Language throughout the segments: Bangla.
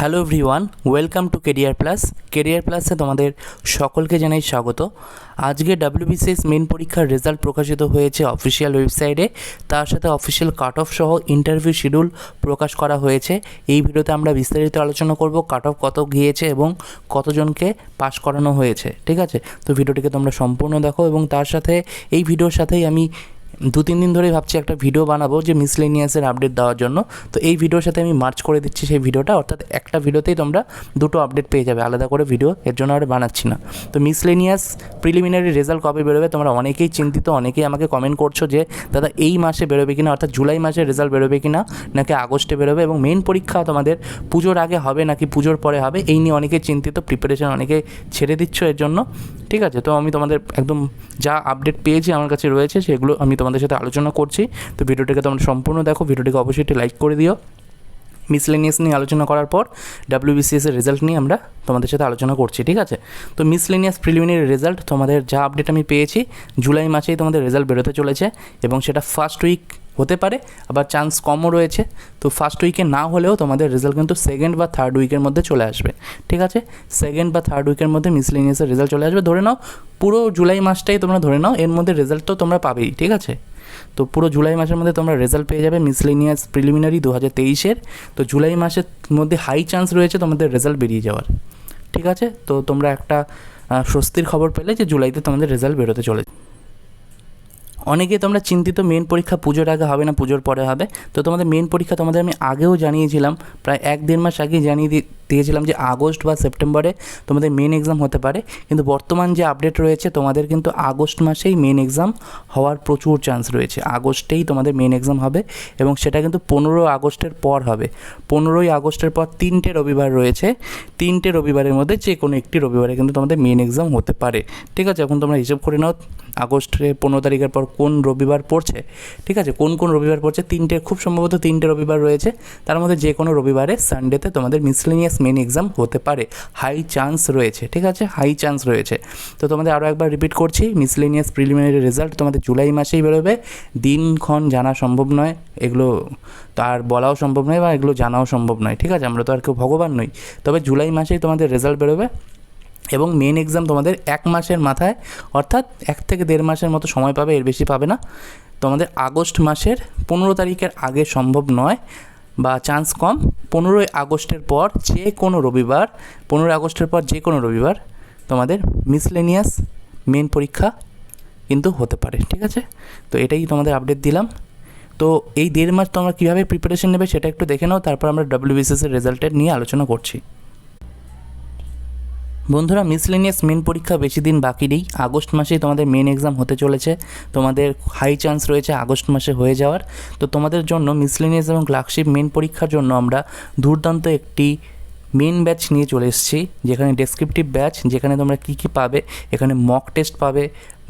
Hello everyone, welcome to career plus. Career প্লাসে তোমাদের সকলকে জানাই স্বাগত। আজকে ডাব্লিউবিসিএস মেন পরীক্ষার রেজাল্ট প্রকাশিত হয়েছে অফিসিয়াল ওয়েবসাইটে। তার সাথে অফিসিয়াল কাট অফ সহ ইন্টারভিউ শিডিউল প্রকাশ করা হয়েছে। এই ভিডিওতে আমরা বিস্তারিত আলোচনা করব কাট অফ কত গিয়েছে এবং কতজনকে পাস করানো হয়েছে, ঠিক আছে? তো ভিডিওটিকে তোমরা সম্পূর্ণ দেখো এবং তার সাথে, এই ভিডিওর সাথেই আমি দু তিন দিন ধরেই ভাবছি একটা ভিডিও বানাবো যে মিসলেনিয়াসের আপডেট দেওয়ার জন্য। তো এই ভিডিওর সাথে আমি মার্চ করে দিচ্ছি সেই ভিডিওটা অর্থাৎ একটা ভিডিওতেই তোমরা দুটো আপডেট পেয়ে যাবে। আলাদা করে ভিডিও এর জন্য আর বানাচ্ছি না। তো মিসলেনিয়াস প্রিলিমিনারি রেজাল্ট কবে বেরোবে তোমরা অনেকেই চিন্তিত, অনেকেই আমাকে কমেন্ট করছ যে, দাদা, এই মাসে বেরোবে কিনা? অর্থাৎ জুলাই মাসে রেজাল্ট বেরোবে কিনা? নাকি আগস্টে বেরোবে? এবং মেন পরীক্ষা তোমাদের, পুজোর আগে হবে নাকি পুজোর পরে হবে? এই নিয়ে অনেকে চিন্তিত প্রিপারেশন অনেকে ছেড়ে দিচ্ছ এর জন্য। ঠিক আছে? তো আমি তোমাদের একদম যা আপডেট পেয়েছি আমার কাছে রয়েছে, সেগুলো আমি তোমাদের সাথে আলোচনা করছি। তো ভিডিওটিকে তোমরা সম্পূর্ণ দেখো। ভিডিওটিকে অবশ্যই একটি লাইক করে দিও। মিসলেনিয়াস নিয়ে আলোচনা করার পর ডাব্লিউবিসিএস এর রেজাল্ট নিয়ে আমরা তোমাদের সাথে আলোচনা করছি, ঠিক আছে? তো মিসলেনিয়াস প্রিলিমিনারি রেজাল্ট তোমাদের যা আপডেট আমি পেয়েছি, জুলাই মাসেই তোমাদের রেজাল্ট বেরোতে চলেছে এবং সেটা ফার্স্ট উইক হতে পারে, আবার চান্স কমও রয়েছে। তো ফার্স্ট উইকে না হলেও তোমাদের রেজাল্ট কিন্তু সেকেন্ড বা থার্ড উইকের মধ্যে চলে আসবে। ঠিক আছে? সেকেন্ড বা থার্ড উইকের মধ্যে মিসলেনিয়াসের রেজাল্ট চলে আসবে। ধরে নাও, পুরো জুলাই মাসটাই তোমরা ধরে নাও, এর মধ্যে রেজাল্ট তো তোমরা পাবেই, ঠিক আছে? তো পুরো জুলাই মাসের মধ্যে তোমরা রেজাল্ট পেয়ে যাবে মিসলেনিয়াস প্রিলিমিনারি দু হাজার তেইশের। তো জুলাই মাসের মধ্যে হাই চান্স রয়েছে তোমাদের রেজাল্ট বেরিয়ে যাওয়ার। ঠিক আছে? তো তোমরা একটা স্বস্তির খবর পেলে যে জুলাইতে তোমাদের রেজাল্ট বেরোতে চলে অনেকে তোমরা চিন্তিত মেন পরীক্ষা পুজোর আগে হবে না, পুজোর পরে হবে। তো তোমাদের মেন পরীক্ষা তোমাদের আমি আগেও জানিয়েছিলাম, প্রায় এক দেড় মাস আগে জানিয়ে দিয়েছিলাম যে আগস্ট বা সেপ্টেম্বরে তোমাদের মেন এক্সাম হতে পারে। কিন্তু বর্তমান যে আপডেট রয়েছে, তোমাদের কিন্তু আগস্ট মাসেই মেন এক্সাম হওয়ার প্রচুর চান্স রয়েছে। আগস্টেই তোমাদের মেন এক্সাম হবে এবং সেটা কিন্তু পনেরো আগস্টের পর হবে। পনেরোই আগস্টের পর তিনটে রবিবার রয়েছে। তিনটে রবিবারের মধ্যে যে কোনো একটি রবিবারে কিন্তু তোমাদের মেন এক্সাম হতে পারে। ঠিক আছে, এখন তোমরা হিসেব করে নাও আগস্টে পনেরো তারিখের পর কোন রবিবার পড়ছে? ঠিক আছে, কোন কোন রবিবার পড়ছে? তিনটে, খুব সম্ভবত তিনটে রবিবার রয়েছে। তার মধ্যে যে কোনো রবিবারে সানডেতে তোমাদের মিসলেনিয়াস মেন এক্সাম হতে পারে। হাই চান্স রয়েছে, ঠিক আছে? হাই চান্স রয়েছে। তো তোমাদের আরও একবার রিপিট করছি মিসলেনিয়াস প্রিলিমিনারি রেজাল্ট তোমাদের জুলাই মাসেই বেরোবে। দিনক্ষণ জানা সম্ভব নয়, এগুলো তার বলাও সম্ভব নয় বা এগুলো জানাও সম্ভব নয়, ঠিক আছে? আমরা তো আর কেউ ভগবান নই। তবে জুলাই মাসেই তোমাদের রেজাল্ট বেরোবে। এবং মেন এক্সাম তোমাদের এক মাসের মাথায়, অর্থাৎ এক থেকে দেড় মাসের মতো সময় পাবে, এর বেশি পাবে না। তোমাদের আগস্ট মাসের পনেরো তারিখের আগে সম্ভব নয়, বা চান্স কম। পনেরোই আগস্টের পর যে কোনো রবিবার, পনেরোই আগস্টের পর যে কোনো রবিবার তোমাদের মিসলেনিয়াস মেন পরীক্ষা কিন্তু হতে পারে, ঠিক আছে? তো এটাই তোমাদের আপডেট দিলাম। তো এই দেড় মাস তোমরা কীভাবে প্রিপারেশন নেবে সেটা একটু দেখে নাও, তারপর আমরা ডাব্লিউবিসিএস এর রেজাল্টের নিয়ে আলোচনা করছি। বন্ধুরা মিসলেনিয়াস মেন পরীক্ষা বেশি দিন বাকি নেই। আগস্ট মাসেই তোমাদের মেন এক্সাম হতে চলেছে। তোমাদের হাই চান্স রয়েছে আগস্ট মাসে হয়ে যাওয়ার। তো তোমাদের জন্য মিসলেনিয়াস এবং ক্লার্কশিপ মেন পরীক্ষার জন্য আমরা দুর্দান্ত একটি মেন ব্যাচ নিয়ে চলে এসেছি, যেখানে ডেসক্রিপটিভ ব্যাচ যেখানে তোমরা কী কী পাবে, এখানে মক টেস্ট পাবে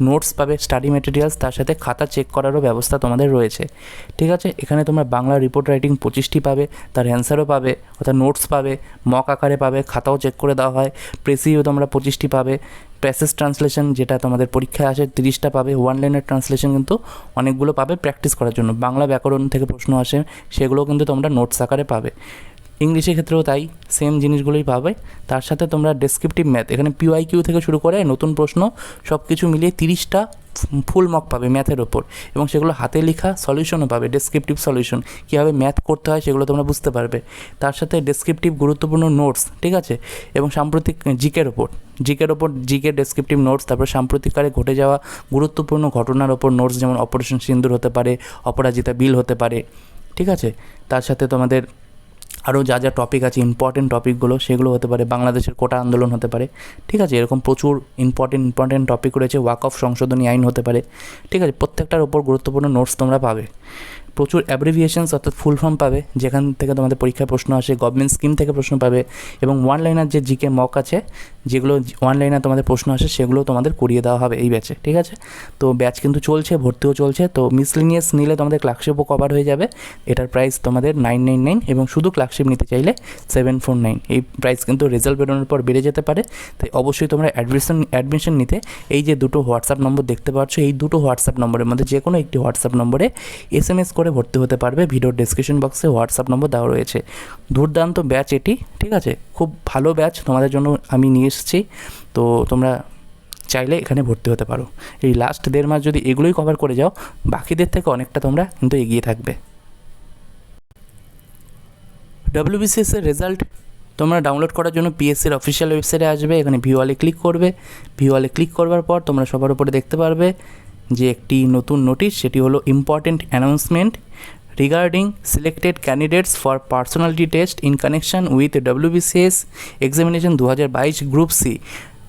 নোটস পাবে স্টাডি মেটেরিয়ালস তার সাথে খাতা চেক করারও ব্যবস্থা তোমাদের রয়েছে। ঠিক আছে? এখানে তোমরা বাংলা রিপোর্ট রাইটিং পঁচিশটি পাবে, তার অ্যান্সারও পাবে, অর্থাৎ নোটস পাবে মক আকারে পাবে, খাতাও চেক করে দেওয়া হয় প্রেসিও তোমরা পঁচিশটি পাবে প্যাসেজ ট্রান্সলেশন যেটা তোমাদের পরীক্ষায় আসে তিরিশটা পাবে ওয়ান লাইনের ট্রান্সলেশন কিন্তু অনেকগুলো পাবে প্র্যাকটিস করার জন্য। বাংলা ব্যাকরণ থেকে প্রশ্ন আসে সেগুলো কিন্তু তোমরা নোটস আকারে পাবে। ইংলিশের ক্ষেত্রেও তাই সেম জিনিসগুলোই পাবে। তার সাথে তোমরা ডেসক্রিপটিভ ম্যাথ এখানে পিওয়াই কিউ থেকে শুরু করে নতুন প্রশ্ন সব কিছু মিলিয়ে তিরিশটা ফুল মক পাবে ম্যাথের ওপর। এবং সেগুলো হাতে লেখা সলিউশনও পাবে ডেসক্রিপটিভ সলিউশন কীভাবে ম্যাথ করতে হয় সেগুলো তোমরা বুঝতে পারবে। তার সাথে ডেসক্রিপটিভ গুরুত্বপূর্ণ নোটস ঠিক আছে? এবং সাম্প্রতিক জিকের ওপর। জিকের ওপর, জিকে ডেসক্রিপটিভ নোটস তারপর সাম্প্রতিককালে ঘটে যাওয়া গুরুত্বপূর্ণ ঘটনার ওপর নোটস যেমন অপারেশন সিন্দুর হতে পারে, অপরাজিতা বিল হতে পারে, ঠিক আছে? তার সাথে তোমাদের আরও যা যা টপিক আছে ইম্পর্টেন্ট টপিকগুলো সেগুলো হতে পারে, বাংলাদেশের কোটা আন্দোলন হতে পারে, ঠিক আছে? এরকম প্রচুর ইম্পর্টেন্ট ইম্পর্টেন্ট টপিক রয়েছে, ওয়াক অফ সংশোধনী আইন হতে পারে, ঠিক আছে? প্রত্যেকটার ওপর গুরুত্বপূর্ণ নোটস তোমরা পাবে। প্রচুর অ্যাব্রিভিয়েশনস অর্থাৎ ফুল ফর্ম পাবে, যেখান থেকে তোমাদের পরীক্ষায় প্রশ্ন আসে গভর্নমেন্ট স্কিম থেকে প্রশ্ন পাবে, এবং ওয়ান লাইনার যে জিকে মক আছে, যেগুলো ওয়ান লাইনার তোমাদের প্রশ্ন আসে সেগুলো তোমাদের করিয়ে দেওয়া হবে এই ব্যাচে ঠিক আছে? তো ব্যাচ কিন্তু চলছে, ভর্তিও চলছে, তো মিসলিনিয়াস নিলে তোমাদের ক্লার্কশিপও কভার হয়ে যাবে, এটার প্রাইস তোমাদের নাইন নাইন নাইন এবং শুধু ক্লার্কশিপ নিতে চাইলে সেভেন ফোর নাইন এই প্রাইস কিন্তু রেজাল্ট বেরোনোর পর বেড়ে যেতে পারে, তাই অবশ্যই তোমরা অ্যাডমিশন অ্যাডমিশন নিতে, এই যে দুটো হোয়াটসঅ্যাপ নম্বর দেখতে পাচ্ছ, এই দুটো হোয়াটসঅ্যাপ নম্বরের মধ্যে যে কোনো একটি হোয়াটসঅ্যাপ নম্বরে এস এম এস করে ভর্তি হতে পারবে। ভিডিওর ডেসক্রিপশন বক্সে হোয়াটসঅ্যাপ নম্বর দেওয়া রয়েছে। দুর্দান্ত ব্যাচ এটি, ঠিক আছে? খুব ভালো ব্যাচ তোমাদের জন্য আমি নিয়ে এসেছি। তো তোমরা চাইলে এখানে ভর্তি হতে পারো। এই লাস্ট দেড় মাস যদি এগুলোই কভার করে যাও, বাকিদের থেকে অনেকটা তোমরা কিন্তু এগিয়ে থাকবে। ডাব্লিউবিসিএস এর রেজাল্ট তোমরা ডাউনলোড করার জন্য পিএসসির অফিসিয়াল ওয়েবসাইটে আসবে। এখানে ভিওয়ালে ক্লিক করবে। ভিওয়ালে ক্লিক করবার পর তোমরা সবার উপরে দেখতে পারবে। যে একটি নতুন নোটিশ, সেটি হলো important announcement regarding selected candidates for personality test in connection with WBCS examination দু হাজার বাইশ গ্রুপ সি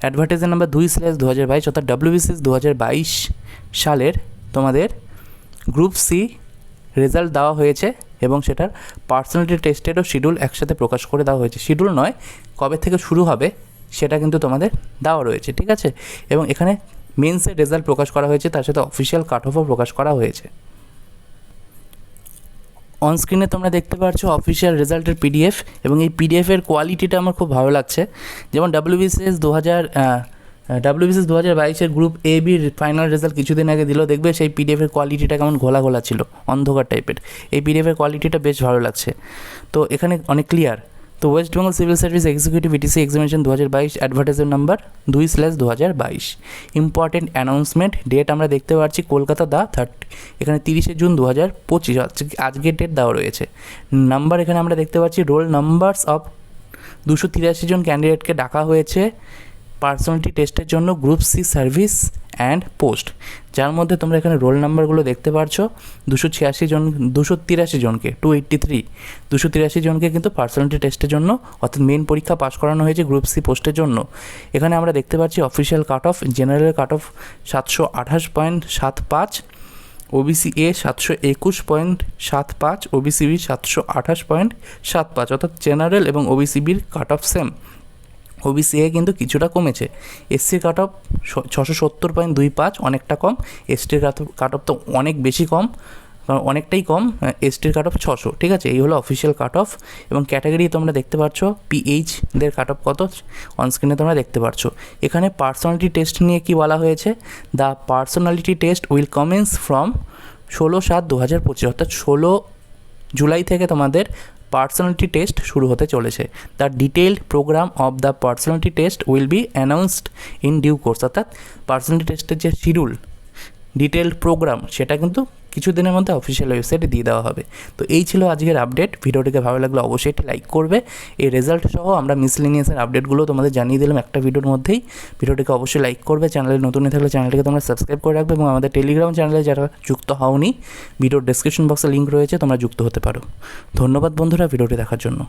অ্যাডভার্টাইজার নাম্বার দুই স্ল্যাশ দু হাজার বাইশ অর্থাৎ ডাব্লিউবিসিএস দু হাজার বাইশ সালের তোমাদের গ্রুপ সি রেজাল্ট দেওয়া হয়েছে এবং সেটার পার্সোনালিটি টেস্টেরও শিডিউল একসাথে প্রকাশ করে দেওয়া হয়েছে। শিডিউল নয়, কবে থেকে শুরু হবে সেটা কিন্তু তোমাদের দেওয়া রয়েছে, ঠিক আছে? এবং এখানে মেন্সের রেজাল্ট প্রকাশ করা হয়েছে, তার সাথে অফিসিয়াল কাট অফও প্রকাশ করা হয়েছে। অনস্ক্রিনে তোমরা দেখতে পাচ্ছ অফিসিয়াল রেজাল্টের পিডিএফ এবং এই পিডিএফের কোয়ালিটিটা আমার খুব ভালো লাগছে। যেমন ডাব্লিউবিসিএস দু হাজার ডাব্লিউবিসিএস দু হাজার বাইশের গ্রুপ এ বির ফাইনাল রেজাল্ট কিছুদিন আগে দিল। দেখবে সেই পিডিএফের কোয়ালিটিটা কেমন ঘোলা ঘোলা ছিল, অন্ধকার টাইপের এই পিডিএফের কোয়ালিটিটা বেশ ভালো লাগছে। তো এখানে অনেক ক্লিয়ার তো West Bengal civil service executive ETC examination দু হাজার বাইশ অ্যাডভার্টাইজার নাম্বার দুই স্ল্যাশ দু হাজার বাইশ। ইম্পর্টেন্ট অ্যানাউন্সমেন্ট ডেট আমরা দেখতে পাচ্ছি কলকাতা দা থার্টি এখানে তিরিশে জুন দু হাজার পঁচিশ আজকের ডেট দেওয়া রয়েছে। নাম্বার এখানে আমরা দেখতে পাচ্ছি রোল নাম্বারস অফ দুশো তিরাশি জন ক্যান্ডিডেটকে ডাকা হয়েছে। পার্সোনালিটি টেস্টের জন্য group C service and post যার মধ্যে তোমরা এখানে রোল নাম্বারগুলো দেখতে পারছ, দুশো ছিয়াশি জন, দুশো তিরাশি জনকে টু এইট্টি থ্রি দুশো তিরাশি জনকে কিন্তু পার্সোনালিটি টেস্টের জন্য, অর্থাৎ মেন পরীক্ষা পাশ করানো হয়েছে গ্রুপ সি পোস্টের জন্য। এখানে আমরা দেখতে পাচ্ছি official cut off general cut off সাতশো আঠাশ পয়েন্ট সাত পাঁচ ওবিসি এ সাতশো একুশ পয়েন্ট সাত পাঁচ ওবিসি বি সাতশো আঠাশ পয়েন্ট সাত পাঁচ। অর্থাৎ জেনারেল এবং ওবিসি বির কাট অফ সেম ওবিসি এ কিন্তু কিছুটা কমেছে। এসসির কাট অফ ছশো সত্তর পয়েন্ট দুই পাঁচ অনেকটা কম। এসটির কাট অফ তো অনেক বেশি কম অনেকটাই কম এসটির কাট অফ ছশো। ঠিক আছে, এই হলো অফিসিয়াল কাট অফ এবং ক্যাটাগরি তোমরা দেখতে পাচ্ছ পিএইচ দের কাট অফ কত অনস্ক্রিনে তোমরা দেখতে পাচ্ছ এখানে পার্সোনালিটি টেস্ট নিয়ে কি বলা হয়েছে? The personality test will commence from ষোলো সাত দু হাজার পঁচিশ, অর্থাৎ ষোলো জুলাই থেকে তোমাদের পার্সোনালিটি টেস্ট শুরু হতে চলেছে। The detailed programme of the personality test will be announced in due course অর্থাৎ পার্সোনালিটি টেস্টের যে শিডিউল ডিটেলড প্রোগ্রাম সেটা কিন্তু কিছুদিনের মধ্যে অফিসিয়াল ওয়েবসাইটে দিয়ে দেওয়া হবে। তো এই ছিল আজকের আপডেট ভিডিওটিকে ভালো লাগলে অবশ্যই একটি লাইক করবে। এই রেজাল্ট সহ আমরা মিসলিনিয়াসের আপডেটগুলো তোমাদের জানিয়ে দিলাম একটা ভিডিওর মধ্যেই। ভিডিওটিকে অবশ্যই লাইক করবে। চ্যানেলে নতুন থাকলে চ্যানেলটিকে তোমরা সাবস্ক্রাইব করে রাখবে এবং আমাদের টেলিগ্রাম চ্যানেলে যারা যুক্ত হওনি ভিডিওর ডেসক্রিপশন বক্সে লিঙ্ক রয়েছে, তোমরা যুক্ত হতে পারো। ধন্যবাদ বন্ধুরা, ভিডিওটি দেখার জন্য।